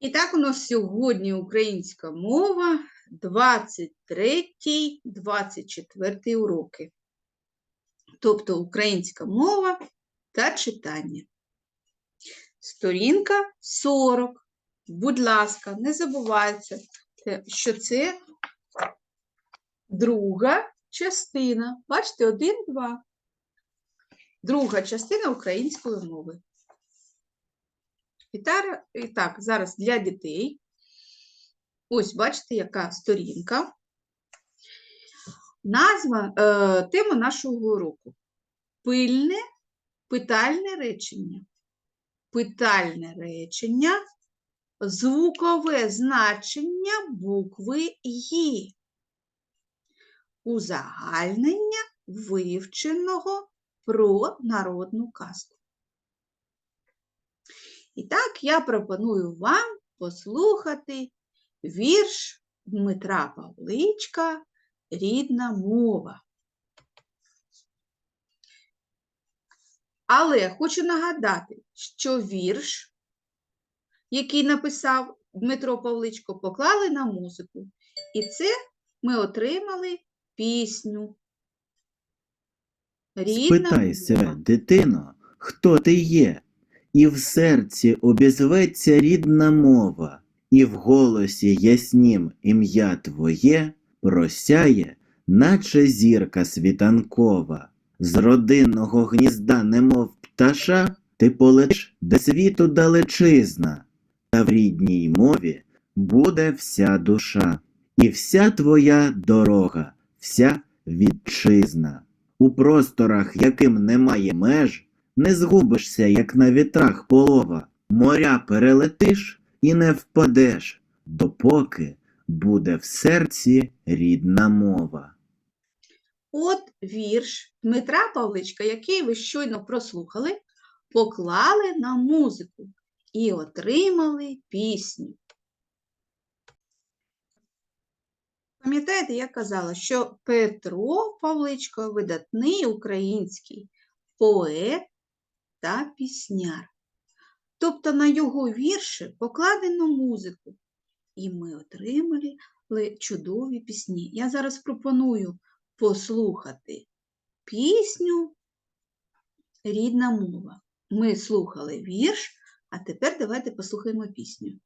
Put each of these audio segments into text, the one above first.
І так, у нас сьогодні українська мова, 23, 24 уроки. Тобто українська мова та читання. Сторінка 40. Будь ласка, не забувайте, що це друга частина. Бачите, один, два. Друга частина української мови. І так, зараз для дітей. Ось, бачите, яка сторінка. Назва, е, тема нашого уроку. Пильне питальне речення. Питальне речення, звукове значення букви «Ї». Узагальнення вивченого про народну казку. І так я пропоную вам послухати вірш Дмитра Павличка Рідна мова. Але хочу нагадати, що вірш, який написав Дмитро Павличко, поклали на музику. І це ми отримали пісню. Рідна Спитайся, мова. дитино, хто ти є, і в серці обізветься рідна мова, і в голосі яснім ім'я твоє просяє, наче зірка світанкова. З родинного гнізда, немов пташа, ти полетиш, де світу далечизна, та в рідній мові буде вся душа, і вся твоя дорога, вся вітчизна. У просторах, яким немає меж, не згубишся, як на вітрах полова, моря перелетиш і не впадеш, допоки буде в серці рідна мова. От вірш Дмитра Павличка, який ви щойно прослухали, поклали на музику і отримали пісню. Пам'ятаєте, я казала, що Петро Павличко видатний український поет та пісняр. Тобто на його вірші покладено музику, і ми отримали чудові пісні. Я зараз пропоную послухати пісню Рідна мова. Ми слухали вірш, а тепер давайте послухаємо пісню.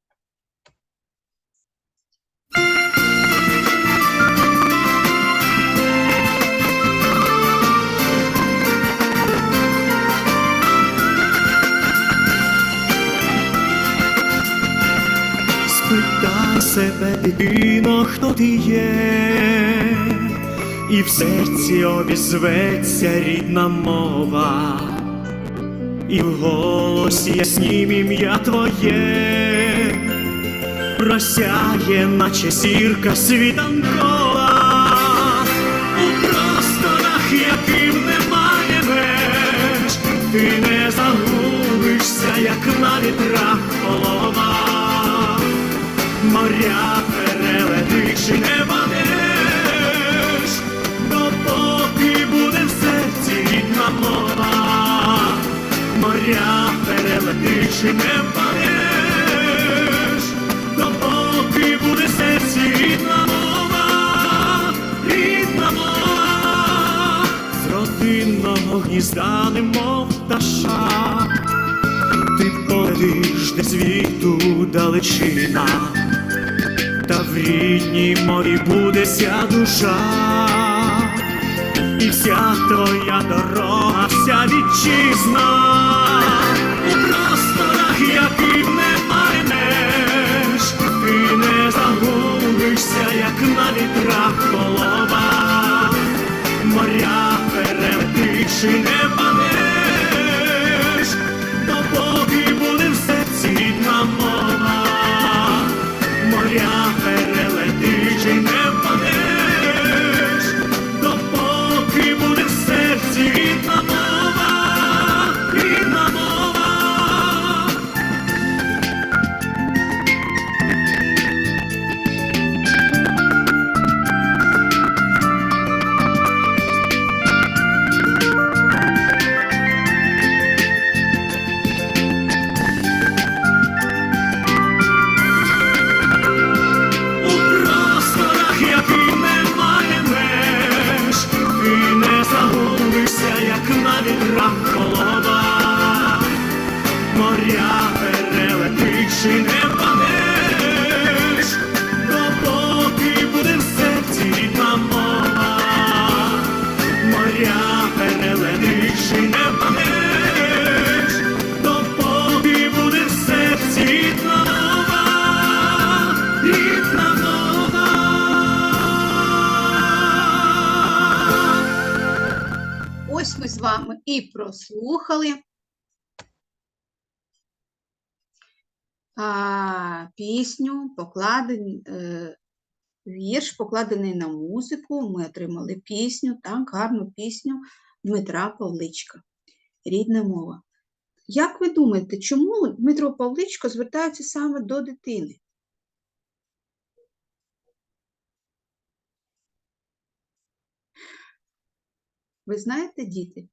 Спитай себе, дитино, хто ти є, і в серці обізветься рідна мова, і в голосі яснім ім'я твоє, просяє, наче зірка світанкова, у просторах, яким немає меж, ти не загубишся, як на вітрах полова моря перелетиш і не падеш, допоки буде в серці рідна мова, моря перелетиш і не падеш, допоки буде в серці рідна мова, рідна мова, з родинного гнізда, немов пташа. Ти полетиш де світу далечина, в рідній морі буде ся душа, і вся твоя дорога, вся вітчизна, у просторах, яких немає меж, ти не загубишся, як на вітрах полова, моря перелетиш і не перелетиш і прослухали а, пісню, покладен, е, вірш, покладений на музику. Ми отримали пісню, так, гарну пісню Дмитра Павличка. Рідна мова. Як ви думаєте, чому Дмитро Павличко звертається саме до дитини? Ви знаєте, діти?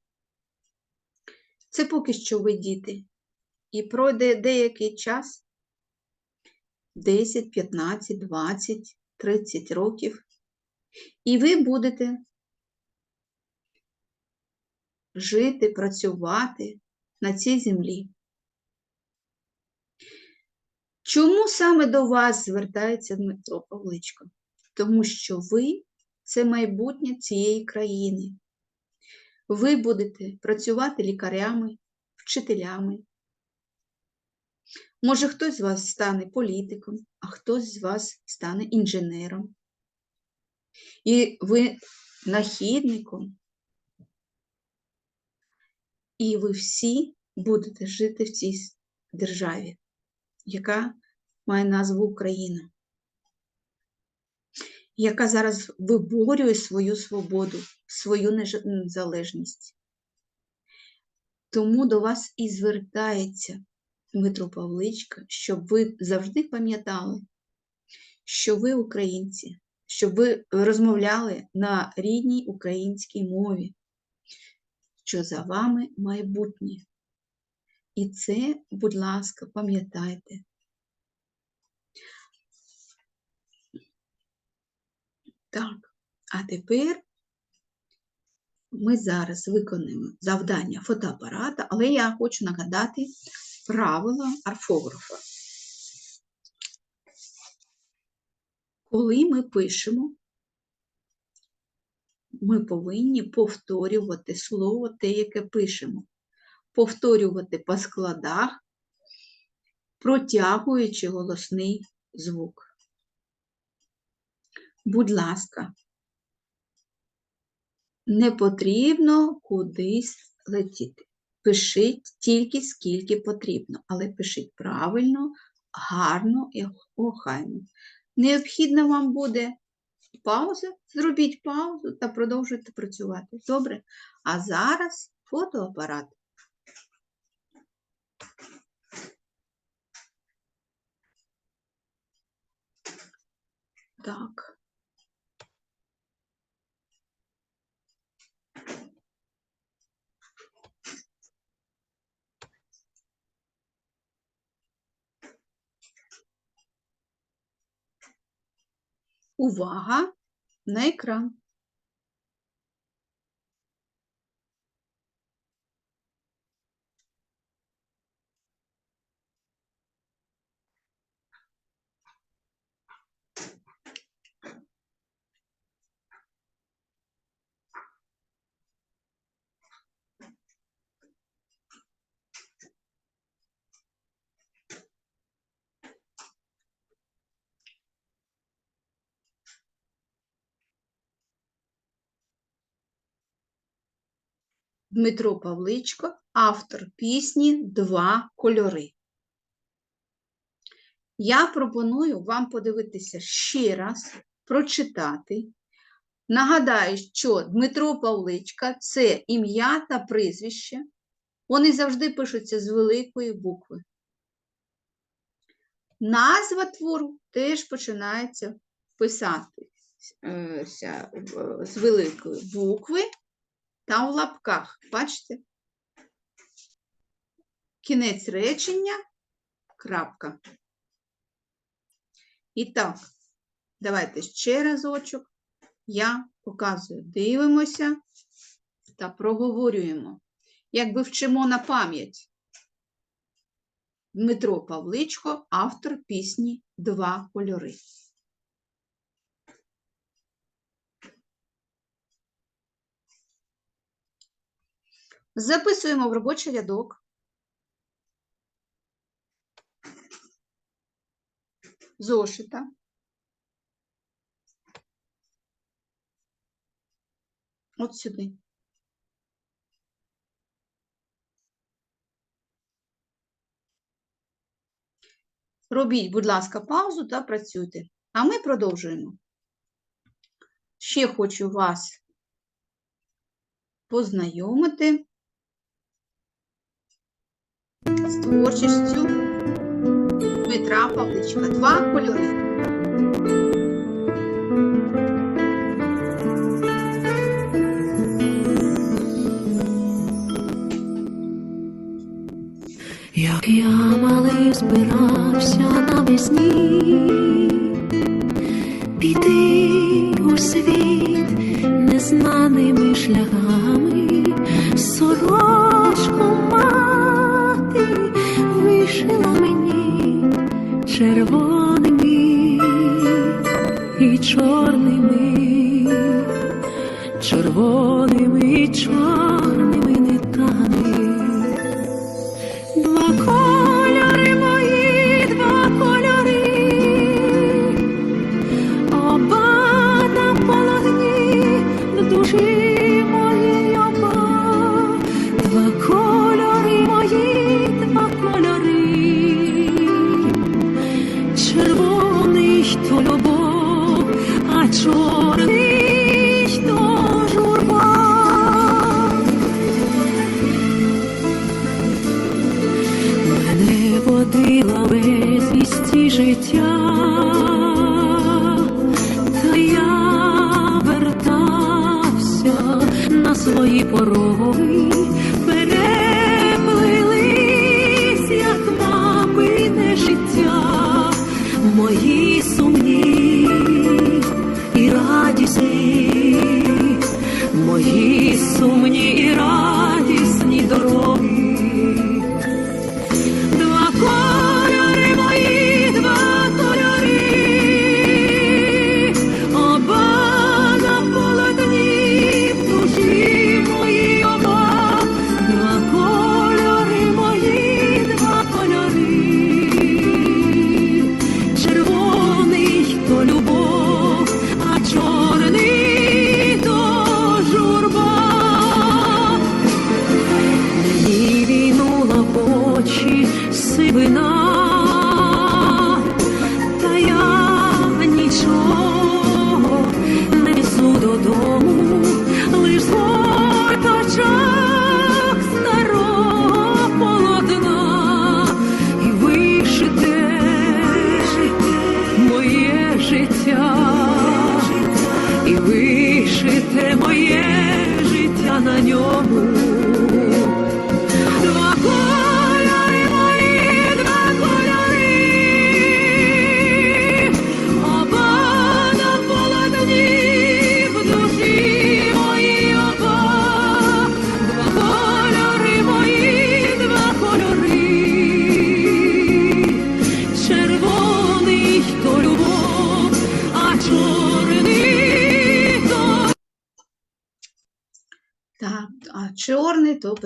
Це поки що ви діти. І пройде деякий час 10, 15, 20, 30 років, і ви будете жити, працювати на цій землі. Чому саме до вас звертається Дмитро Павличко? Тому що ви це майбутнє цієї країни. Ви будете працювати лікарями, вчителями. Може, хтось з вас стане політиком, а хтось з вас стане інженером. І ви нахідником. І ви всі будете жити в цій державі, яка має назву Україна, яка зараз виборює свою свободу, свою незалежність. Тому до вас і звертається Дмитро Павличка, щоб ви завжди пам'ятали, що ви українці, щоб ви розмовляли на рідній українській мові, що за вами майбутнє. І це, будь ласка, пам'ятайте. Так, а тепер ми зараз виконуємо завдання фотоапарата, але я хочу нагадати правила орфографа. Коли ми пишемо, ми повинні повторювати слово те, яке пишемо, повторювати по складах, протягуючи голосний звук. Будь ласка, не потрібно кудись летіти. Пишіть тільки скільки потрібно, але пишіть правильно, гарно і охайно. Необхідна вам буде пауза, зробіть паузу та продовжуйте працювати. Добре? А зараз фотоапарат. Так. Увага на екран. Дмитро Павличко, автор пісні Два кольори. Я пропоную вам подивитися ще раз, прочитати. Нагадаю, що Дмитро Павличка це ім'я та прізвище. Вони завжди пишуться з великої букви. Назва твору теж починається писатися з великої букви та в лапках. Бачите? Кінець речення, крапка. І так, давайте ще разочок. Я показую, дивимося та проговорюємо. Якби вчимо на пам'ять. Дмитро Павличко, автор пісні Два кольори. Записуємо в робочий рядок. Зошита. От сюди. Робіть, будь ласка, паузу та працюйте. А ми продовжуємо. Ще хочу вас познайомити з творчістю Дмитра Павличка. Два кольори. Як я малий збирався навесні, піти у світ незнаними шляхами, червоними і чорними, червоними і чорними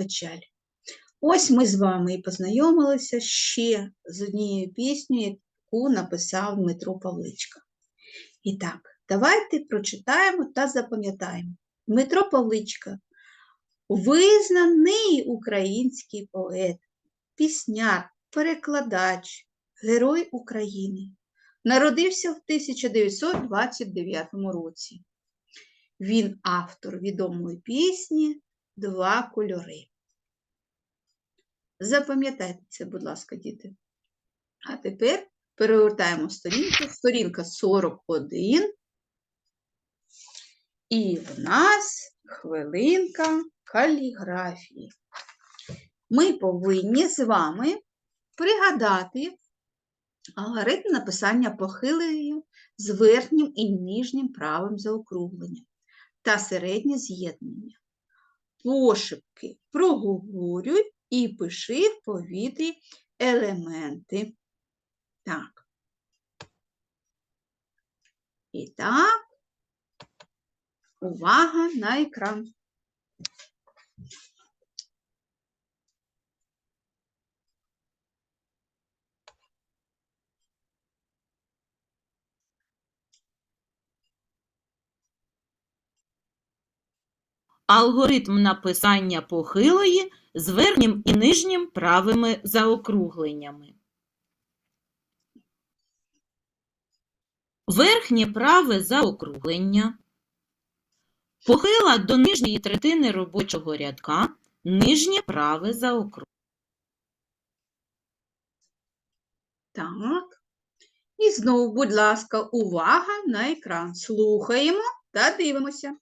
печаль. Ось ми з вами і познайомилися ще з однією піснею, яку написав Дмитро Павличка. І так, давайте прочитаємо та запам'ятаємо. Дмитро Павличка визнаний український поет, пісняр, перекладач, герой України. Народився в 1929 році. Він автор відомої пісні Два кольори. Запам'ятайте це, будь ласка, діти. А тепер перегортаємо сторінку. Сторінка 41. І в нас хвилинка каліграфії. Ми повинні з вами пригадати алгоритм написання похилою з верхнім і нижнім правим заокругленням та середнє з'єднання. Пошепки проговорюй і пиши в повітрі елементи. Так. І так, увага на екран. Алгоритм написання похилої з верхнім і нижнім правими заокругленнями. верхнє праве заокруглення, похила до нижньої третини робочого рядка, нижнє праве заокруглення. Так. І знову, будь ласка, увага на екран. Слухаємо та дивимося.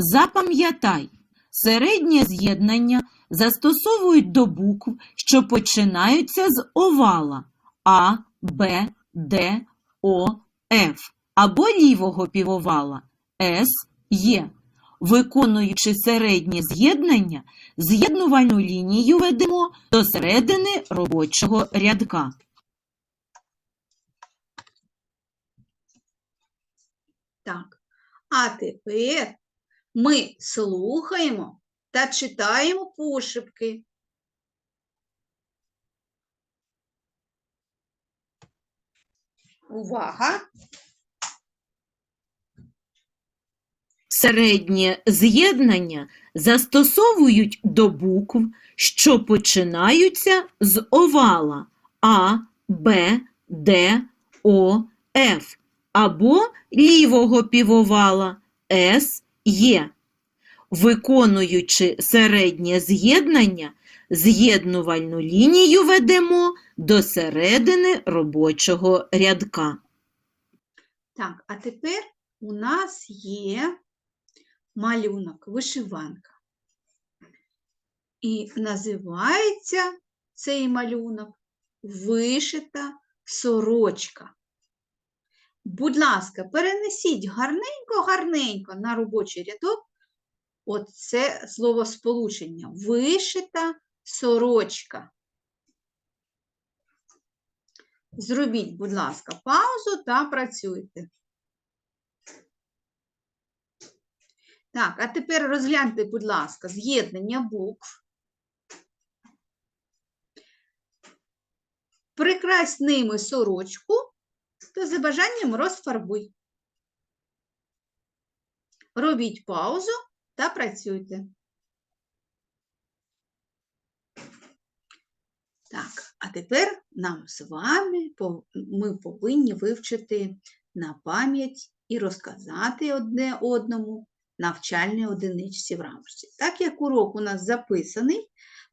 Запам'ятай, середнє з'єднання застосовують до букв, що починаються з овала А, Б, Д, О, Ф або лівого півовала С, Є. Виконуючи середнє з'єднання, з'єднувальну лінію ведемо до середини робочого рядка. Так. А тепер ми слухаємо та читаємо пошепки. Увага! Середнє з'єднання застосовують до букв, що починаються з овала А, Б, Д, О, Ф або лівого півовала С, Є. Виконуючи середнє з'єднання, з'єднувальну лінію ведемо до середини робочого рядка. Так, а тепер у нас є малюнок, вишиванка. І називається цей малюнок вишита сорочка. Будь ласка, перенесіть гарненько-гарненько на робочий рядок оце словосполучення вишита сорочка. Зробіть, будь ласка, паузу та працюйте. Так, а тепер розгляньте, будь ласка, з'єднання букв. Прикрась ними сорочку, то за бажанням розфарбуй. Робіть паузу та працюйте. Так, а тепер нам з вами ми повинні вивчити на пам'ять і розказати одне одному навчальні одиничці в рамочці. Так як урок у нас записаний,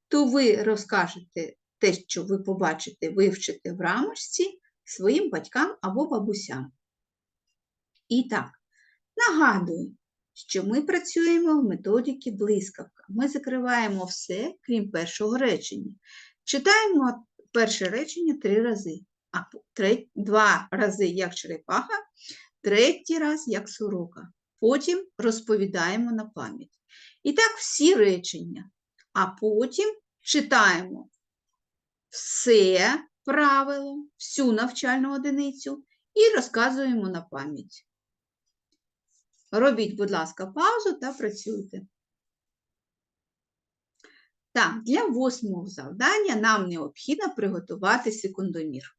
то ви розкажете те, що ви побачите, вивчите в рамочці своїм батькам або бабусям. І так, нагадую, що ми працюємо в методиці блискавка. Ми закриваємо все, крім першого речення. Читаємо перше речення три рази, а два рази як черепаха, третій раз як сорока. Потім розповідаємо на пам'ять. І так всі речення. А потім читаємо все правило, всю навчальну одиницю і розказуємо на пам'ять. Робіть, будь ласка, паузу та працюйте. Так, для восьмого завдання нам необхідно приготувати секундомір.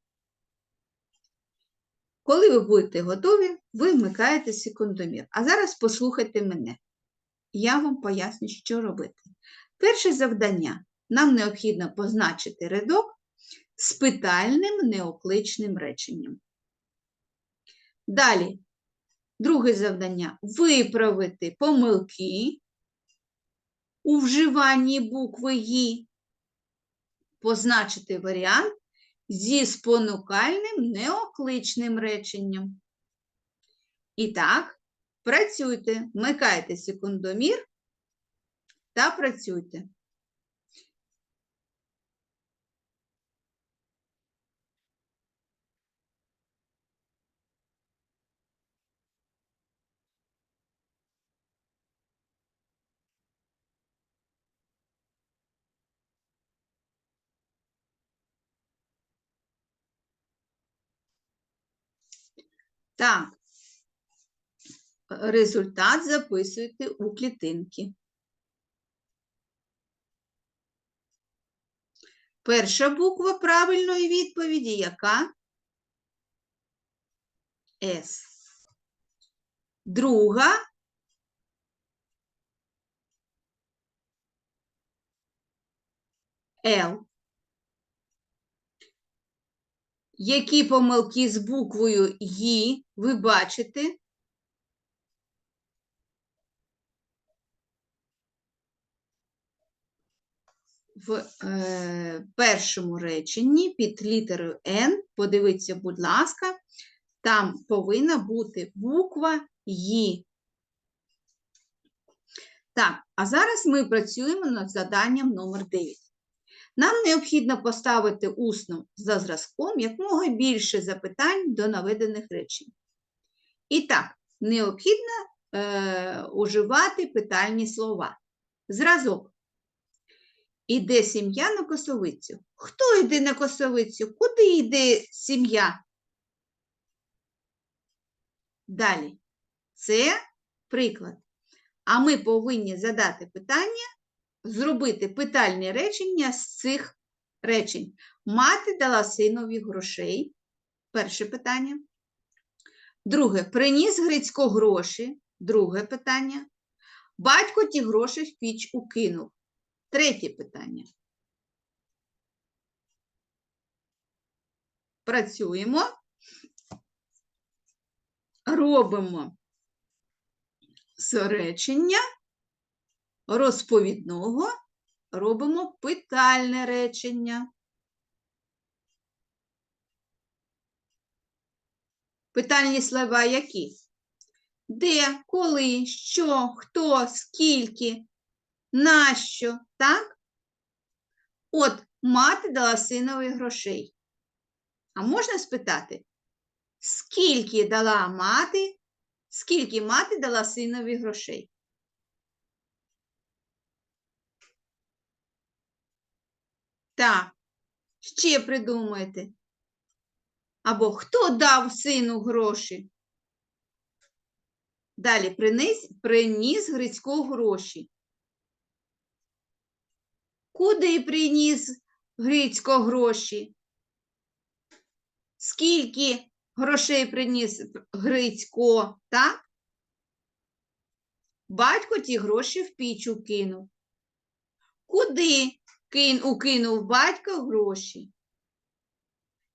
Коли ви будете готові, ви вмикаєте секундомір. А зараз послухайте мене. Я вам поясню, що робити. Перше завдання. Нам необхідно позначити рядок з питальним неокличним реченням. Далі, друге завдання виправити помилки у вживанні букви «ї», позначити варіант зі спонукальним неокличним реченням. І так, працюйте, вмикайте секундомір та працюйте. Так, результат записуйте у клітинки. Перша буква правильної відповіді яка? С. Друга Л. Які помилки з буквою «ї» ви бачите? В е, першому реченні під літерою Н, подивіться, будь ласка, там повинна бути буква «ї». Так, а зараз ми працюємо над заданням номер 9. Нам необхідно поставити усно за зразком якмога більше запитань до наведених речень. І так, необхідно е, уживати питальні слова. Зразок. Іде сім'я на косовицю. Хто йде на косовицю? Куди йде сім'я? Далі. Це приклад. А ми повинні задати питання, зробити питальні речення з цих речень. Мати дала синові грошей. Перше питання. Друге. Приніс Грицько гроші. Друге питання. Батько ті гроші в піч укинув. Третє питання. Працюємо. Робимо з речення розповідного робимо питальне речення. Питальні слова які? Де, коли, що, хто, скільки, нащо, так? От мати дала синові грошей. А можна спитати, скільки дала мати, скільки мати дала синові грошей? Так, ще придумайте. Або хто дав сину гроші? Далі приніс, приніс Грицько гроші. Куди приніс Грицько гроші? Скільки грошей приніс Грицько, так? Батько ті гроші в піч укинув. Куди кин, укинув батько гроші?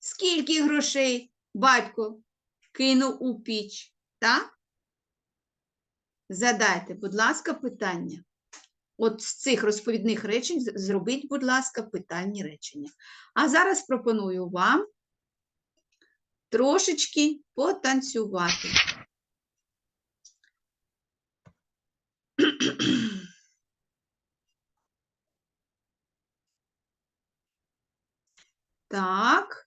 Скільки грошей батько кинув у піч, так? Задайте, будь ласка, питання. От з цих розповідних речень зробіть, будь ласка, питальні речення. А зараз пропоную вам трошечки потанцювати. Так.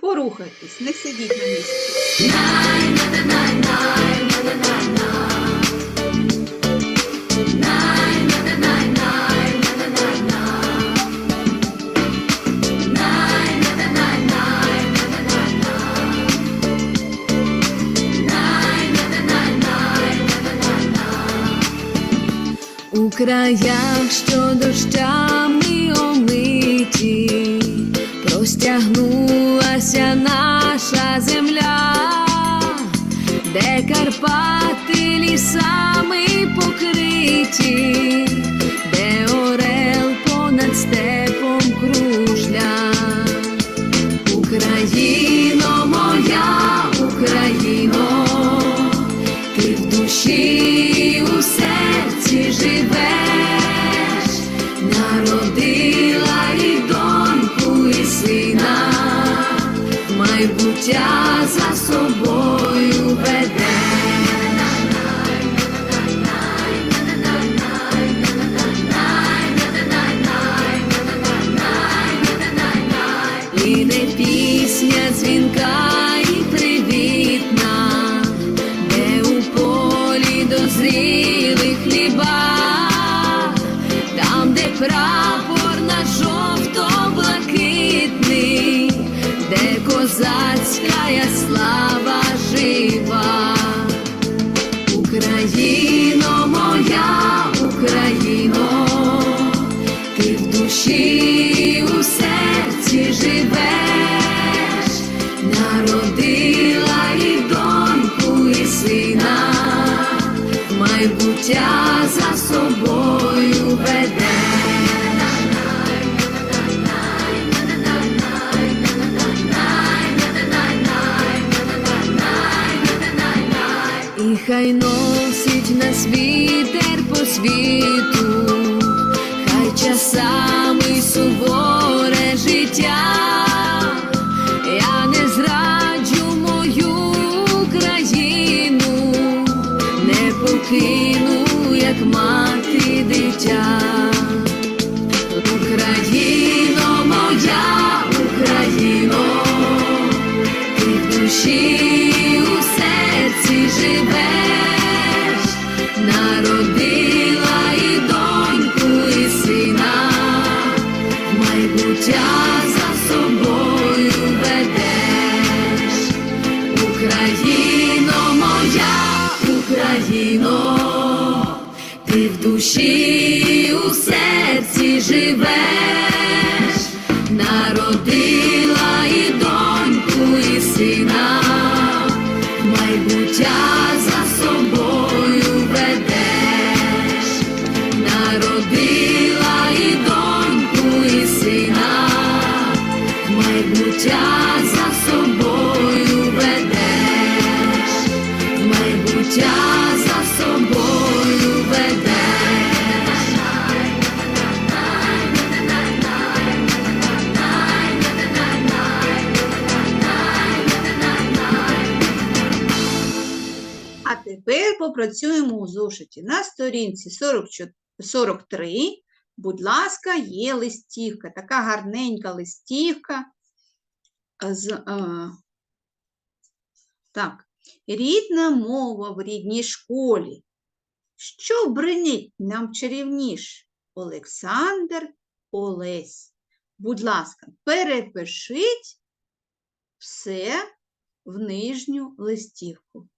Порухайтесь, не сидіть на місці. У краях, що дощами омиті, лісами покриті, де орел понад степом кружля. Україно моя, Україно, ти в душі у серці живеш, народила і доньку, і сина, майбуття за собою козацька слава жива. Україно моя, Україно, ти в душі світу, хай часами суворе життя, я не зраджу мою країну, не покину, як мати дитя. Україно, моя Україно, ти в душі попрацюємо у зошиті. На сторінці 44 43, будь ласка, є листівка, така гарненька листівка. З, е, так, рідна мова в рідній школі. Що бринить нам чарівніш? Олександр Олесь. Будь ласка, перепишіть все в нижню листівку.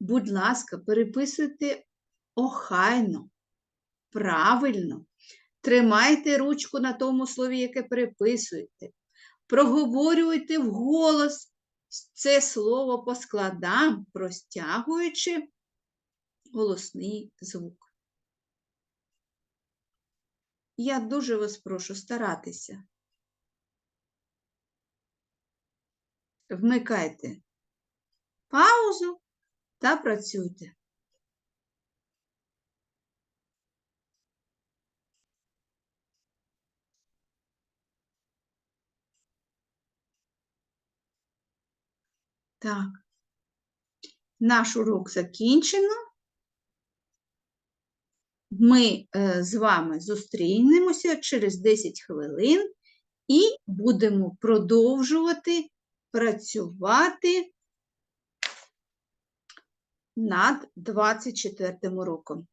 Будь ласка, переписуйте охайно, правильно. Тримайте ручку на тому слові, яке переписуєте. Проговорюйте вголос це слово по складам, простягуючи голосний звук. Я дуже вас прошу старатися. Вмикайте паузу та працюйте. Так, наш урок закінчено. Ми е, з вами зустрінемося через 10 хвилин і будемо продовжувати працювати над 24 роком.